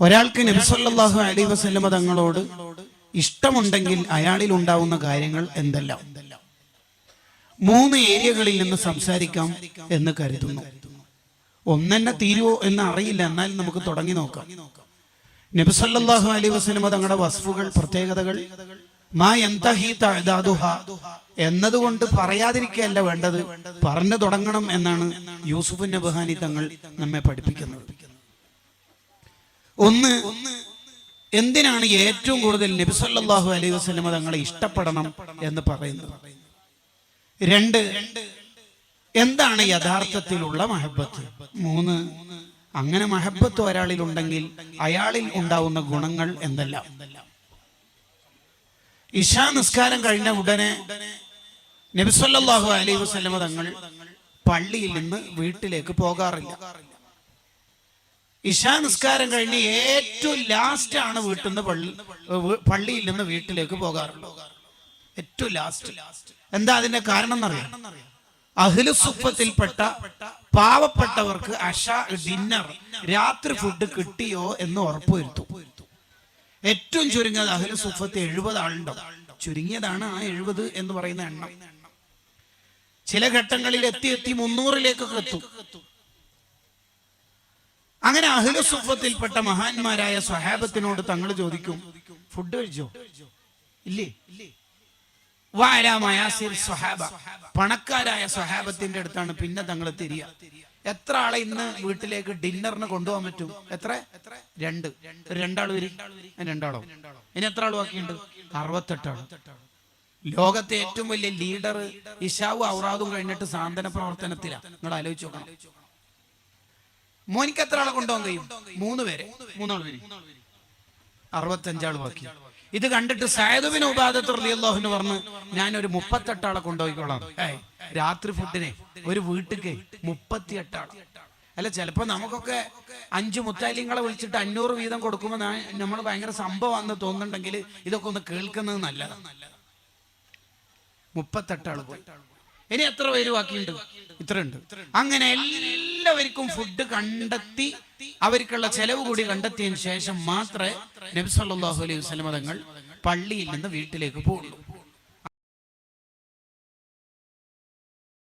ഒരാൾക്ക് നബിസ്വല്ലാഹു അലൈ വസല്ലമ തങ്ങളോട് ഇഷ്ടമുണ്ടെങ്കിൽ അയാളിൽ ഉണ്ടാവുന്ന കാര്യങ്ങൾ എന്തെല്ലാം? മൂന്ന് ഏരിയകളിൽ നിന്ന് സംസാരിക്കാം എന്ന് കരുതുന്നു. ഒന്നെന്നെ തീരുവോ എന്ന് അറിയില്ല. എന്നാൽ നമുക്ക് തുടങ്ങി നോക്കാം. നബിസല്ലാഹു അലൈ വസ്ലമ തങ്ങളുടെ വസ്ഫുകൾ പ്രത്യേകതകൾ മാ എന്നതുകൊണ്ട് പറയാതിരിക്കുകയല്ല വേണ്ടത്. പറഞ്ഞു തുടങ്ങണം എന്നാണ് യൂസുഫ് നബഹാനി തങ്ങൾ നമ്മെ പഠിപ്പിക്കുന്നത്. ഒന്ന് എന്തിനാണ് ഏറ്റവും കൂടുതൽ നബിസല്ലാഹു അലൈഹി വസ്ലമ തങ്ങളെ ഇഷ്ടപ്പെടണം എന്ന് പറയുന്നത്? രണ്ട് എന്താണ് യഥാർത്ഥത്തിലുള്ള മഹബത്ത്? മൂന്ന് അങ്ങനെ മഹബത്ത് ഒരാളിൽ ഉണ്ടെങ്കിൽ അയാളിൽ ഉണ്ടാവുന്ന ഗുണങ്ങൾ എന്തെല്ലാം? ഇഷാ നിസ്കാരം കഴിഞ്ഞ ഉടനെ നബിസല്ലാഹു അലൈഹി വസ്ലമ തങ്ങൾ പള്ളിയിൽ നിന്ന് വീട്ടിലേക്ക് പോകാറില്ല. ഇഷാ നിസ്കാരം കഴിഞ്ഞ് ഏറ്റവും ലാസ്റ്റ് ആണ് വീട്ടിൽ നിന്ന് പള്ളി പള്ളിയിൽ നിന്ന് വീട്ടിലേക്ക് പോകാറുള്ളത്. ഏറ്റവും ലാസ്റ്റ് എന്താ അതിന്റെ കാരണം എന്നറിയാം? അഖിലുസുപ്പത്തിൽപ്പെട്ട പാവപ്പെട്ടവർക്ക് അഷ ഡിന്നർ രാത്രി ഫുഡ് കിട്ടിയോ എന്ന് ഉറപ്പുവരുത്തും. ഏറ്റവും ചുരുങ്ങിയത് സുഫത്ത് എഴുപത് ആളുണ്ടോ? ചുരുങ്ങിയതാണ് ആ എഴുപത് എന്ന് പറയുന്ന എണ്ണം. ചില ഘട്ടങ്ങളിൽ എത്തി എത്തി മുന്നൂറിലേക്കൊക്കെ എത്തും. അങ്ങനെ അഖില സുഫത്തിൽപ്പെട്ട മഹാന്മാരായ സ്വഹാബത്തിനോട് തങ്ങൾ ചോദിക്കും ഫുഡ് കഴിച്ചോ? ഇല്ലേ. സ്വഹാബ. പണക്കാരായ സ്വഹാബത്തിന്റെ അടുത്താണ് പിന്നെ തങ്ങൾ തിരിയ. എത്ര ആളെ ഇന്ന് വീട്ടിലേക്ക് ഡിന്നറിന് കൊണ്ടുപോകാൻ പറ്റും? എത്ര? രണ്ട്. രണ്ടാൾ വരും. രണ്ടാളോ? ഇനി എത്ര ആൾ ബാക്കിയുണ്ട്? അറുപത്തെട്ടാളോ ലോകത്തെ ഏറ്റവും വലിയ ലീഡർ ഇഷാവു ഔറാദും കഴിഞ്ഞിട്ട് സാന്ത്വന പ്രവർത്തനത്തിലാണ് നിങ്ങൾ ആലോചിച്ചു നോക്കണം. മോനിക്ക് എത്ര ആളെ കൊണ്ടുപോകാൻ കഴിയും? മൂന്ന് പേരെ. മൂന്നാൾ പേര് അറുപത്തഞ്ചാൾ ബാക്കി. ഇത് കണ്ടിട്ട് സായദുബിന് ഉപാദത്തുള്ളാഹുന് പറഞ്ഞു ഞാനൊരു മുപ്പത്തെട്ടാളെ കൊണ്ടുപോയിക്കോളാം. രാത്രി ഫുഡിനെ ഒരു വീട്ടിക്ക് മുപ്പത്തിയെട്ടാളെ. അല്ല ചിലപ്പോ നമുക്കൊക്കെ അഞ്ചു മുത്താലിങ്ങളെ വിളിച്ചിട്ട് അഞ്ഞൂറ് വീതം കൊടുക്കുമ്പോൾ നമ്മൾ ഭയങ്കര സംഭവമാണെന്ന് തോന്നുന്നുണ്ടെങ്കിൽ ഇതൊക്കെ ഒന്ന് കേൾക്കുന്നത് നല്ലതാണ് മുപ്പത്തെട്ടാൾ പോയി. ഇനി എത്ര പേര് ബാക്കിയുണ്ട്? ഇത്രയുണ്ട്. അങ്ങനെ എല്ലാവർക്കും ഫുഡ് കണ്ടെത്തി അവർക്കുള്ള ചെലവ് കൂടി കണ്ടെത്തിയതിനു ശേഷം മാത്രമേ നബി സല്ലല്ലാഹു അലൈഹി വസല്ലമ തങ്ങൾ പള്ളിയിൽ നിന്ന് വീട്ടിലേക്ക് പോകുള്ളൂ